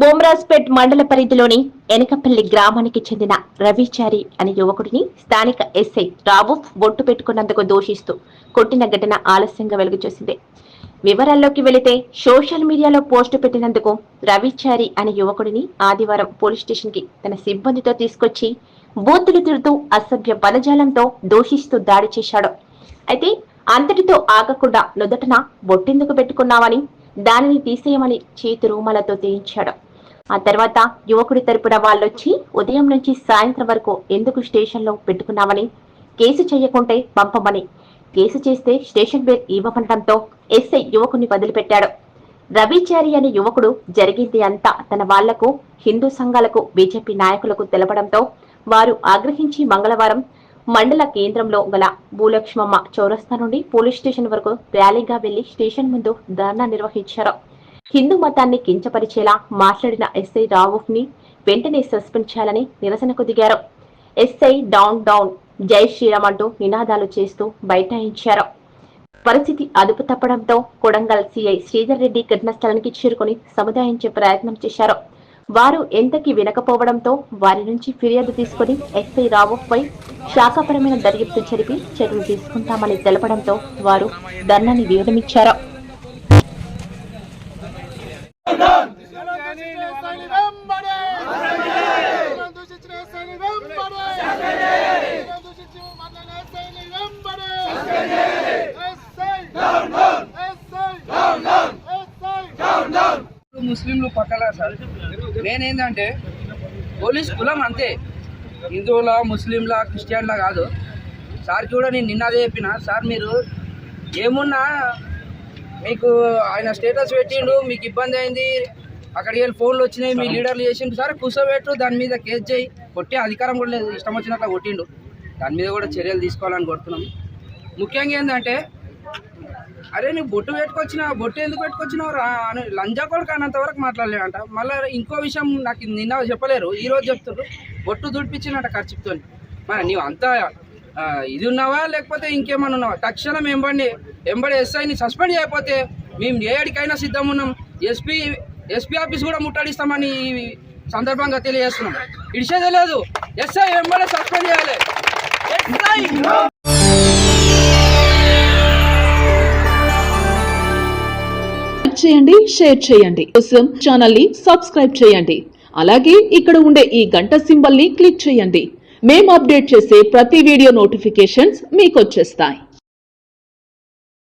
బోమ్రాజ్పేట్ మండల పరిధిలోని ఎనకపల్లి గ్రామానికి చెందిన రవిచారి అనే యువకుడిని స్థానిక ఎస్ఐ రావు బొట్టు పెట్టుకున్నందుకు దూషిస్తూ కొట్టిన ఘటన ఆలస్యంగా వెలుగు చూసింది వివరాల్లోకి వెళితే సోషల్ మీడియాలో పోస్టు పెట్టినందుకు రవిచారి అనే యువకుడిని ఆదివారం పోలీస్ స్టేషన్కి తన సిబ్బందితో తీసుకొచ్చి బూతులు తిడుతూ అసభ్య పదజాలంతో దూషిస్తూ దాడి చేశాడు. అయితే అంతటితో ఆగకుండా నుదటన బొట్టెందుకు పెట్టుకున్నావని దానిని తీసేయమని చేతి రూమాలతో తీయించాడు. ఆ తర్వాత యువకుడి తరపున వాళ్ళొచ్చి ఉదయం నుంచి సాయంత్రం వరకు ఎందుకు స్టేషన్లో పెట్టుకున్నామని కేసు చేయకుంటే పంపమని. కేసు చేస్తే స్టేషన్ బేర్ ఇవ్వమనడంతో ఎస్ఐ యువకుని వదిలిపెట్టాడు. రవిచారి అనే యువకుడు జరిగింది అంతా తన వాళ్ళకు హిందూ సంఘాలకు బీజేపీ నాయకులకు తెలపడంతో వారు ఆగ్రహించి మంగళవారం మండల కేంద్రంలో గల భూలక్ష్మమ్మ చౌరస్తా నుండి పోలీస్ స్టేషన్ వరకు ర్యాలీగా వెళ్ళి స్టేషన్ ముందు ధర్నా నిర్వహించారు. హిందూ మతాన్ని కించపరిచేలా మాట్లాడిన ఎస్ఐ రావుఫ్ని వెంటనే సస్పెండ్ చేయాలని నిరసనకు దిగారు. ఎస్ఐ డౌన్ డౌన్ జై శ్రీరామ్ అంటూ నినాదాలు చేస్తూ బైఠాయించారు. పరిస్థితి అదుపు తప్పడంతో కొడంగల్ సిఐ శ్రీధర్ రెడ్డి ఘటనాస్థలానికి చేరుకుని సముదాయించే ప్రయత్నం చేశారు. వారు ఎంతకి వినకపోవడంతో వారి నుంచి ఫిర్యాదు తీసుకుని ఎస్ఐ రావుఫ్ పై శాఖాపరమైన దర్యాప్తు జరిపి చర్యలు తీసుకుంటామని తెలపడంతో వారు ధర్నాని వివరమిచ్చారు ముస్లింలు పక్కల సార్. నేనేందంటే పోలీస్ కులం అంతే. హిందువుల ముస్లింల క్రిస్టియన్ల కాదు. సార్ కూడా నేను నిన్న అదే చెప్పిన సార్ మీరు ఏమున్నా మీకు ఆయన స్టేటస్ పెట్టిండు మీకు ఇబ్బంది అయింది అక్కడికి వెళ్ళి ఫోన్లు వచ్చినాయి మీ లీడర్లు చేసిండు సార్ కూర్చోబెట్టు దాని మీద కేసు చేయి. కొట్టే అధికారం కూడా లేదు ఇష్టం వచ్చినట్లు కొట్టిండు. దాని మీద కూడా చర్యలు తీసుకోవాలని కొడుతున్నాం ముఖ్యంగా ఏంటంటే అరే నువ్వు బొట్టు పెట్టుకొచ్చిన బొట్టు ఎందుకు పెట్టుకొచ్చినావు? రా అని లంజా కొడుకు అన్నంత వరకు మాట్లాడలేదంట మళ్ళీ ఇంకో విషయం నాకు నిన్న చెప్పలేరు ఈ రోజు చెప్తున్నారు బొట్టు దుడిపించినట్ట ఖర్చుతో. మరి నీవు అంతా ఇది ఉన్నావా? లేకపోతే ఇంకేమన్నా ఉన్నావా? తక్షణం ఎంబడి ఎంబడి ఎస్ఐని సస్పెండ్ చేయకపోతే మేము ఏ అడికైనా సిద్ధం ఉన్నాం. ఎస్పీ ఎస్పీ ఆఫీస్ కూడా ముట్టడిస్తామని సందర్భంగా తెలియజేస్తున్నాం. ఇడిచేదే లేదు ఎస్ఐ ఎంబడే సస్పెండ్ చేయాలి. చేయండి షేర్ చేయండి. కోసం ఛానల్ని సబ్స్క్రైబ్ చేయండి. అలాగే ఇక్కడ ఉండే ఈ గంట సింబల్ని క్లిక్ చేయండి. మేము అప్డేట్ చేసే ప్రతి వీడియో నోటిఫికేషన్స్ మీకు వచ్చేస్తాయి.